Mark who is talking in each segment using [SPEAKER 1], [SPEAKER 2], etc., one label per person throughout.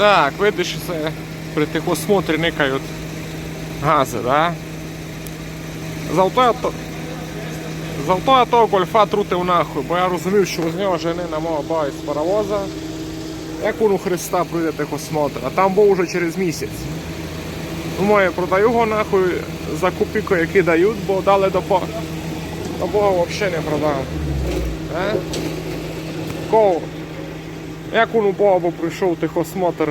[SPEAKER 1] Так, видиш, це при техосмотрі никають гази, да? Зато я то. Гольфа трутив нахуй, бо я розумів, що з нього жени на мого бають з паровоза. Як он у Христа пройде техосмотр, а там був уже через місяць. Думаю, продаю його нахуй за копійку, які дають, бо дали до, Бога взагалі не продав. Е? Як у Бога прийшов техосмотр,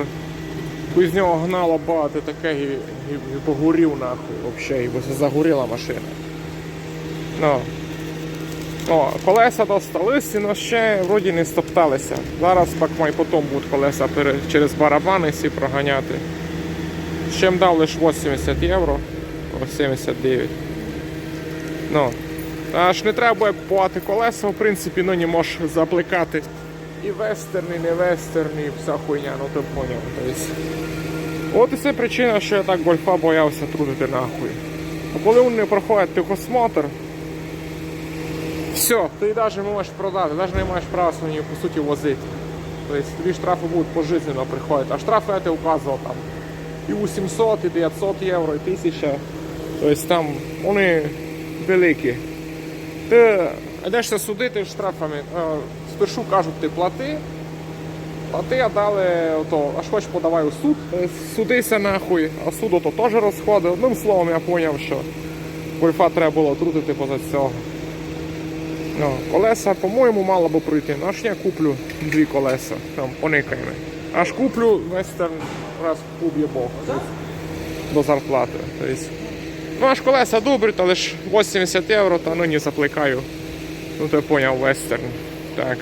[SPEAKER 1] бо з нього гнало багато таке і, і, і погорів нахуй взагалі, бо загоріла машина. Ну. О, колеса досталися, але ще вроді не стопталися. Зараз пак май потім будуть колеса через барабани всі проганяти. Чим дав лише 80 євро, о 79. Ну. Аж не треба купувати колеса, в принципі, ну не можеш запликати і вестерни, і не вестерни, і вся хуйня, ну ти поняв. Тобто, От і це причина, що я так гольфа боявся трудити нахуй. А коли він не проходить техосмотр, все, ти навіть не можеш продати, навіть не маєш права свої по суті возити. Тобто тобі штрафи будуть пожизненно приходити. А штрафи я тебе указував там і 800, і 900 євро, і 1000. Тобто там вони великі. Ти йдешся судити штрафами. е, Спершу кажуть, ти плати. Плати, а далі ото, аж хоч подавай у суд. Е, Судися нахуй, а суд ото теж розходи. Одним словом, я зрозумів, що гольфа треба було трутити поза цього. Ну, колеса, по-моєму, мало би пройти. Ну, аж я куплю дві колеса, там, поникаємо. Аж куплю вестерн раз уб'є Бог. До зарплати. Тобто, ну, аж колеса добрі, то лише 80 євро, та ну не запликаю. Ну, ти поняв, вестерн. Так.